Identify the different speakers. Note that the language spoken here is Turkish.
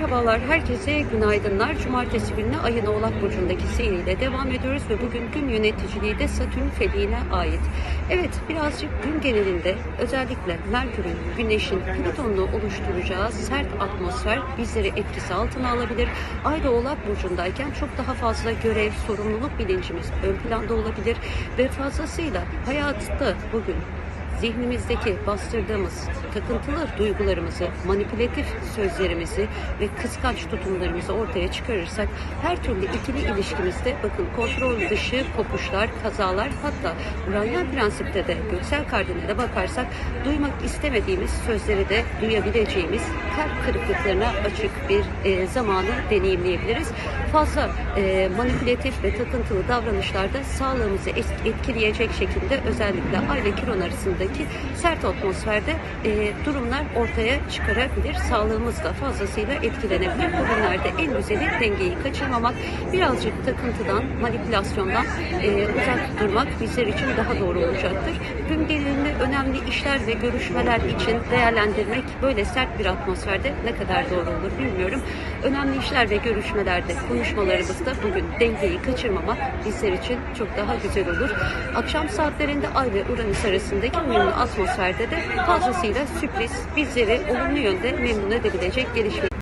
Speaker 1: Merhabalar, herkese günaydınlar. Cumartesi gününe ayın Oğlak Burcu'ndaki seyriyle devam ediyoruz ve bugün gün yöneticiliği de Satürn feliğine ait. Evet, birazcık gün genelinde özellikle Merkür'ün, Güneş'in, Plüton'la oluşturacağı sert atmosfer bizleri etkisi altına alabilir. Ay da Oğlak Burcu'ndayken çok daha fazla görev, sorumluluk bilincimiz ön planda olabilir ve fazlasıyla hayatta bugün zihnimizdeki bastırdığımız takıntılı duygularımızı, manipülatif sözlerimizi ve kıskanç tutumlarımızı ortaya çıkarırsak her türlü ikili ilişkimizde bakın kontrol dışı kopuşlar, kazalar hatta Uranyal prensipte de göksel kardinale bakarsak duymak istemediğimiz sözleri de duyabileceğimiz kalp kırıklıklarına açık bir e, zamanı deneyimleyebiliriz. Fazla e, manipülatif ve takıntılı davranışlarda sağlığımızı etkileyecek şekilde özellikle Ay ve Kiron arasındaki sert atmosferde e, durumlar ortaya çıkarabilir. Sağlığımız da fazlasıyla etkilenebilir. Bu günlerde en güzeli dengeyi kaçırmamak, birazcık takıntıdan, manipülasyondan e, uzak durmak bizler için daha doğru olacaktır. Gün genelinde önemli işler ve görüşmeler için değerlendirmek böyle sert bir atmosferde ne kadar doğru olur bilmiyorum. Önemli işler ve görüşmelerde, konuşmalarımızda bugün dengeyi kaçırmamak bizler için çok daha güzel olur. Akşam saatlerinde Ay ve Uranüs arasındaki uyumlu atmosferde de fazlasıyla sürpriz bizleri olumlu yönde memnun edebilecek gelişme